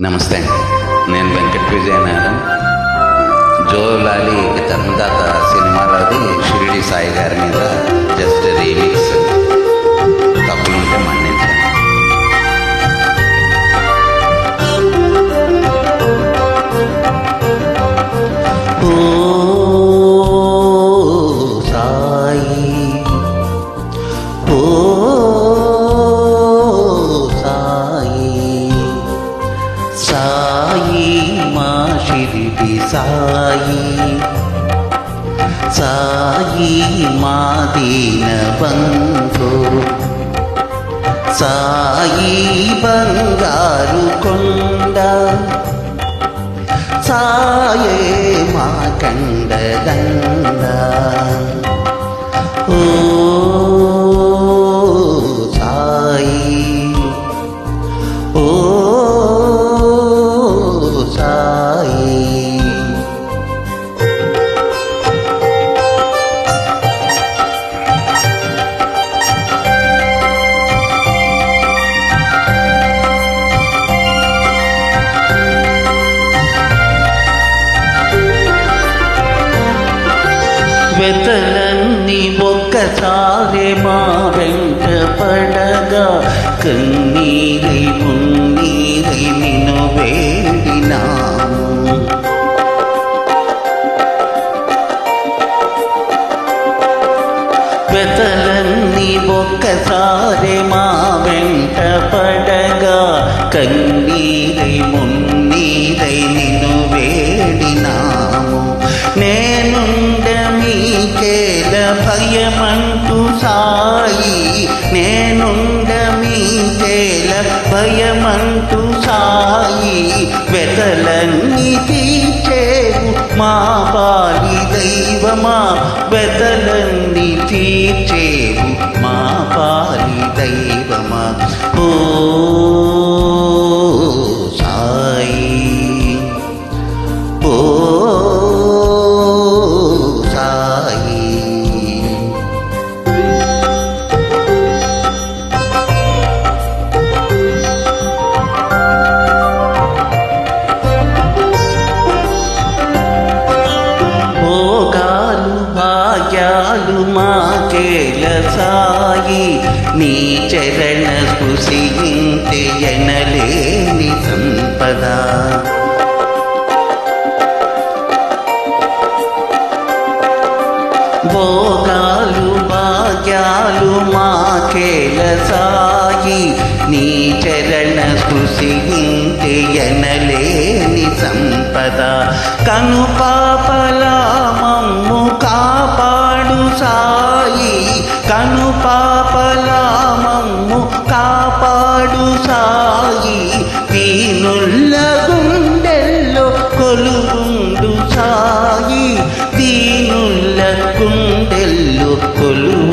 నమస్తే. నేను వెంకట విజయనారాయణ జోలాలి ధర్మదాత సినిమాలోది షిరిడి సాయి గారి మీద సాయి మా షిరిడి సాయి. సాయి మా దీన బంధు. సాయి బంగారు కొండ. సాయే మా కండదండ ఓ సాయి. ఓ వెతలన్నీ ఒక్కసారి మా వెంట పడగా కన్నీరి మున్నీరి నిన్ను వేడినాము. వెతలన్నీ ఒక్కసారి మా వెంట పడగా కన్నీ మీకేల భయమంటూ సాయి? నేనుండ మీకేల భయమంటూ సాయి? వెతలన్నీ తీర్చేవు మా పాలి దైవమా? వెతలన్నీ తీర్చేవు మా పాలి దైవమా? ఓ సాయి నీ చరణ స్పృశింతే ఎనలేని సంపద. భోగాలు భాగ్యాలు మాకేల సాయి నీ చరణ స్పృశింతే ఎనలేని సంపద. కను పాపలా పాపలా కాపాడు సాయి. దీనుల్ల గుండెల్లో కొలుగుండు సాయి. దీనుల్ల గుండెల్లో కొలు